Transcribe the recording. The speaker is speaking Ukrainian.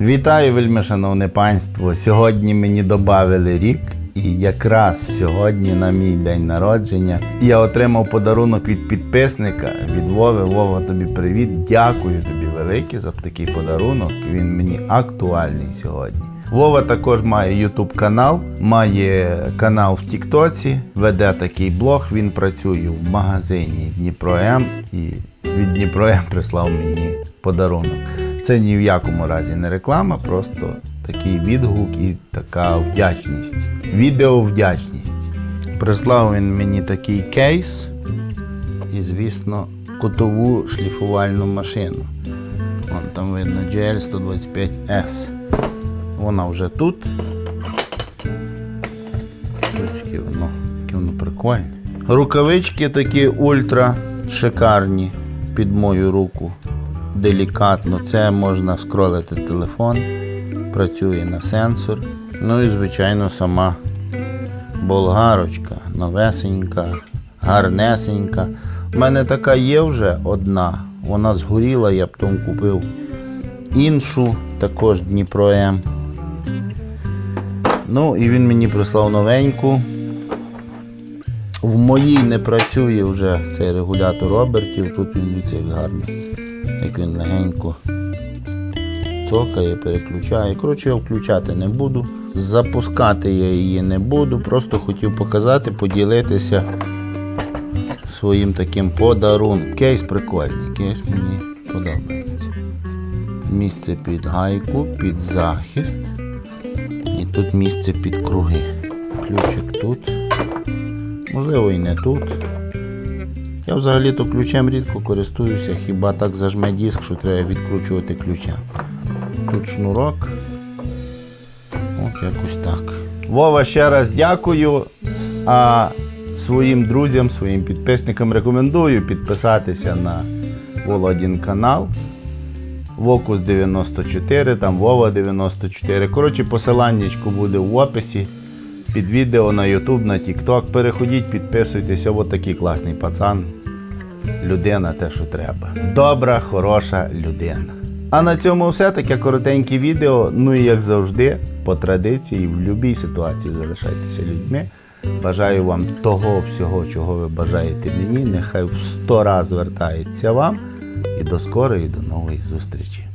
Вітаю, вельми шановне панство. Сьогодні мені додали рік, і якраз сьогодні, на мій день народження, я отримав подарунок від підписника від Вови. Вова, тобі привіт. Дякую тобі велике за такий подарунок. Він мені актуальний сьогодні. Вова також має YouTube канал, має канал в Тіктоці, веде такий блог. Він працює в магазині Дніпро М і від Дніпро М прислав мені подарунок. Це ні в якому разі не реклама, просто такий відгук і така вдячність. Відеовдячність. Прислав він мені такий кейс і, звісно, кутову шліфувальну машину. Вон там видно GL 125S. Вона вже тут. Яке воно, воно прикольне. Рукавички такі ультра шикарні під мою руку. Делікатно. Це можна скролити телефон, працює на сенсор. Ну і, звичайно, сама болгарочка, новесенька, гарнесенька. У мене така є вже одна. Вона згоріла, я тому купив іншу, також Дніпро М. Ну і він мені прислав новеньку. В моїй не працює вже цей регулятор обертів. Тут він як гарно. Як він легенько цокає, переключає. Коротше, я включати не буду. Запускати я її не буду. Просто хотів показати, поділитися своїм таким подарунком. Кейс прикольний, кейс мені подобається. Місце під гайку, під захист. І тут місце під круги. Ключик тут. Можливо і не тут. Я взагалі-то ключем рідко користуюся, хіба так зажме диск, що треба відкручувати ключа. Тут шнурок. От якось так. Вова, ще раз дякую. А своїм друзям, своїм підписникам рекомендую підписатися на Володін канал. Вокус 94, там Вова 94. Коротше, посиланнячко буде в описі під відео на YouTube, на TikTok. Переходіть, підписуйтеся, от такий класний пацан. Людина те, що треба. Добра, хороша людина. А на цьому все таке коротеньке відео. Ну і як завжди, по традиції, в будь-якій ситуації залишайтеся людьми. Бажаю вам того всього, чого ви бажаєте мені. Нехай в сто раз звертається вам. І до скорої, до нової зустрічі.